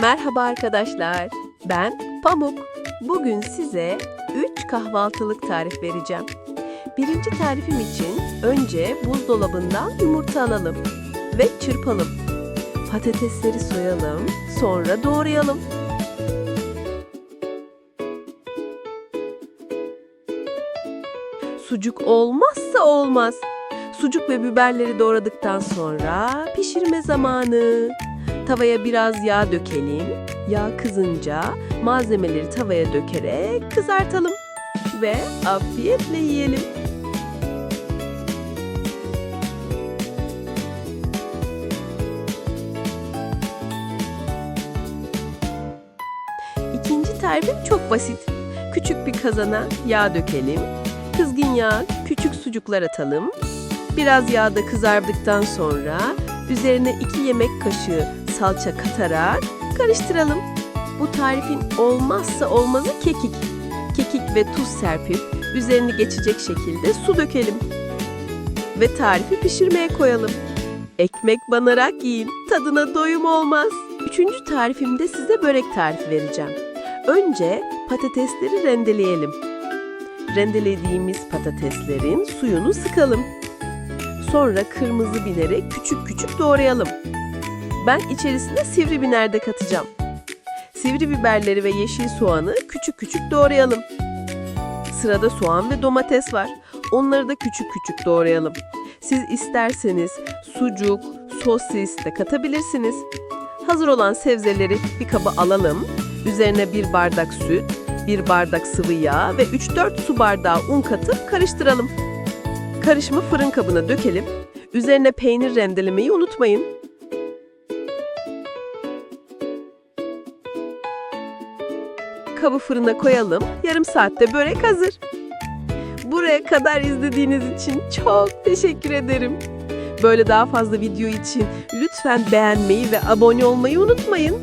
Merhaba arkadaşlar. Ben Pamuk. Bugün size 3 kahvaltılık tarif vereceğim. Birinci tarifim için önce buzdolabından yumurta alalım ve çırpalım. Patatesleri soyalım, sonra doğrayalım. Sucuk olmazsa olmaz. Sucuk ve biberleri doğradıktan sonra pişirme zamanı. Tavaya biraz yağ dökelim. Yağ kızınca malzemeleri tavaya dökerek kızartalım ve afiyetle yiyelim. İkinci tarifim çok basit. Küçük bir kazana yağ dökelim. Kızgın yağ küçük sucuklar atalım. Biraz yağda kızardıktan sonra üzerine 2 yemek kaşığı salça katarak karıştıralım. Bu tarifin olmazsa olmazı kekik. Kekik ve tuz serpip üzerini geçecek şekilde su dökelim. Ve tarifi pişirmeye koyalım. Ekmek banarak yiyin, tadına doyum olmaz. Üçüncü tarifimde size börek tarifi vereceğim. Önce patatesleri rendeleyelim. Rendelediğimiz patateslerin suyunu sıkalım. Sonra kırmızı bineri küçük küçük doğrayalım. Ben içerisine sivri biber de katacağım. Sivri biberleri ve yeşil soğanı küçük küçük doğrayalım. Sırada soğan ve domates var. Onları da küçük küçük doğrayalım. Siz isterseniz sucuk, sosis de katabilirsiniz. Hazır olan sebzeleri bir kaba alalım. Üzerine bir bardak süt, bir bardak sıvı yağ ve 3-4 su bardağı un katıp karıştıralım. Karışımı fırın kabına dökelim. Üzerine peynir rendelemeyi unutmayın. Kabı fırına koyalım. Yarım saatte börek hazır. Buraya kadar izlediğiniz için çok teşekkür ederim. Böyle daha fazla video için lütfen beğenmeyi ve abone olmayı unutmayın.